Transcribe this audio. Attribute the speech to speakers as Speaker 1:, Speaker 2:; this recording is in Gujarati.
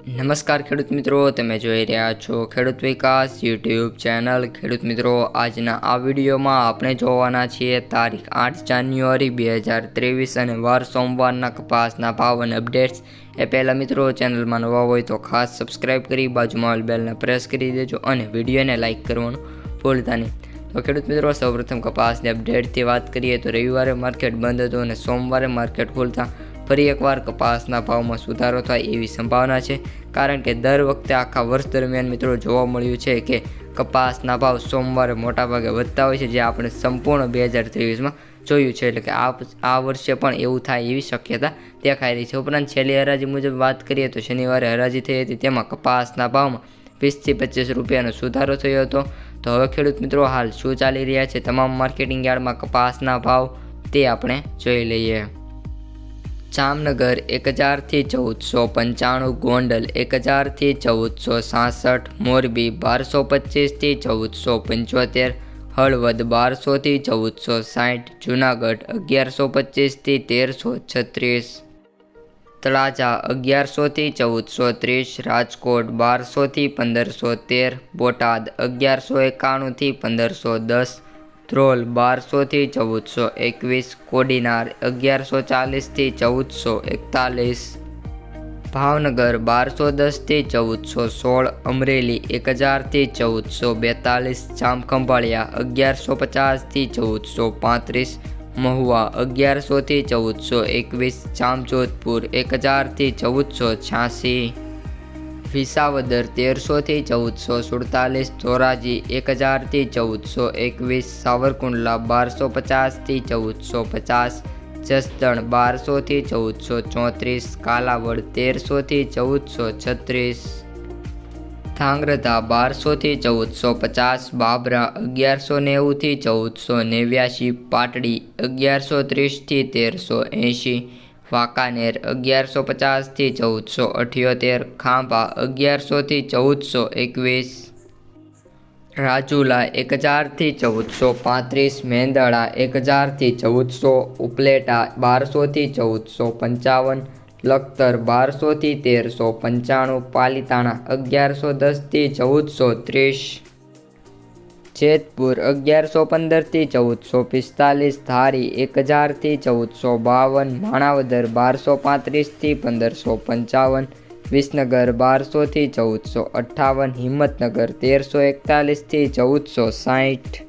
Speaker 1: નમસ્કાર ખેડૂત મિત્રો, તમે જોઈ રહ્યા છો ખેડૂત વિકાસ યુટ્યુબ ચેનલ. ખેડૂત મિત્રો, આજના આ વિડીયોમાં આપણે જોવાના છીએ તારીખ આઠ જાન્યુઆરી બે હજાર ત્રેવીસ અને વાર સોમવારના કપાસના ભાવ અને અપડેટ્સ. એ પહેલાં મિત્રો, ચેનલમાં નવા હોય તો ખાસ સબસ્ક્રાઇબ કરી બાજુમાં બેલને પ્રેસ કરી દેજો અને વિડીયોને લાઇક કરવાનું ભૂલતા નહીં. તો ખેડૂત મિત્રો, સૌપ્રથમ કપાસની અપડેટથી વાત કરીએ તો રવિવારે માર્કેટ બંધ હતું અને સોમવારે માર્કેટ ખુલતા ફરી એકવાર કપાસના ભાવમાં સુધારો થાય એવી સંભાવના છે. કારણ કે દર વખતે આખા વર્ષ દરમિયાન મિત્રો જોવા મળ્યું છે કે કપાસના ભાવ સોમવારે મોટાભાગે વધતા હોય છે, જે આપણે સંપૂર્ણ બે હજાર ત્રેવીસમાં જોયું છે. એટલે કે આ આ વર્ષે પણ એવું થાય એવી શક્યતા દેખાઈ રહી છે. ઉપરાંત છેલ્લી હરાજી મુજબ વાત કરીએ તો શનિવારે હરાજી થઈ હતી. તેમાં કપાસના ભાવમાં વીસથી પચીસ રૂપિયાનો સુધારો થયો હતો. તો હવે ખેડૂત મિત્રો હાલ શું ચાલી રહ્યા છે? તમામ માર્કેટિંગ યાર્ડમાં કપાસના ભાવ તે આપણે જોઈ લઈએ. જામનગર એક હજારથી ચૌદસો પંચાણું, ગોંડલ એક હજારથી ચૌદસો સાસઠ, મોરબી બારસો પચીસથી ચૌદસો પંચોતેર, હળવદ બારસોથી ચૌદસો સાઠ, જુનાગઢ અગિયારસો પચીસથી તેરસો છત્રીસ, તળાજા અગિયારસોથી ચૌદસો ત્રીસ, રાજકોટ બારસોથી પંદરસો તેર, બોટાદ અગિયારસો એકાણુંથી પંદરસો દસ ધ્રોલ બારસોથી ચૌદસો એકવીસ, કોડીનાર અગિયારસો ચાલીસથી ચૌદસો એકતાલીસ. ભાવનગર બારસો દસથી ચૌદસો સોળ, અમરેલી એક હજારથી ચૌદસો બેતાલીસ, જામખંભાળિયા અગિયારસો પચાસથી ચૌદસો પાંત્રીસ, મહુવા અગિયારસોથી ચૌદસો એકવીસ, જામજોધપુર એક હજારથી ચૌદસો છ્યાસી. વિસાવદર તેરસોથી ચૌદસો સુડતાલીસ, ધોરાજી એક હજારથી ચૌદસો એકવીસ, સાવરકુંડલા બારસો પચાસથી ચૌદસો પચાસ, જસદણ બારસોથી ચૌદસો ચોત્રીસ, કાલાવડ તેરસોથી ચૌદસો છત્રીસ ધાંગ્રધા બારસોથી ચૌદસો પચાસ, બાબરા અગિયારસો નેવુંથી ચૌદસો નેવ્યાશી, પાટડી અગિયારસો ત્રીસથી તેરસો એંશી વાંકાનેર, અગિયારસો પચાસથી ચૌદસો અઠ્યોતેર, ખાંભા, અગિયારસોથી ચૌદસો એકવીસ. રાજુલા એક હજારથી ચૌદસો પાંત્રીસ. મેંદડા એક હજારથી ચૌદસો. ઉપલેટા, બારસોથી ચૌદસો પંચાવન. લખતર, બારસોથી તેરસો પંચાણું. પાલિતાણા, અગિયારસો દસથી ચૌદસો ત્રીસ. જેતપુર અગિયારસો પંદરથી ચૌદસો પિસ્તાલીસ, ધારી એક હજારથી ચૌદસો બાવન, માણાવદર બારસો પાંત્રીસથી પંદરસો પંચાવન, વિસનગર બારસોથી ચૌદસો અઠ્ઠાવન, હિંમતનગર તેરસો એકતાલીસથી ચૌદસો સાઠ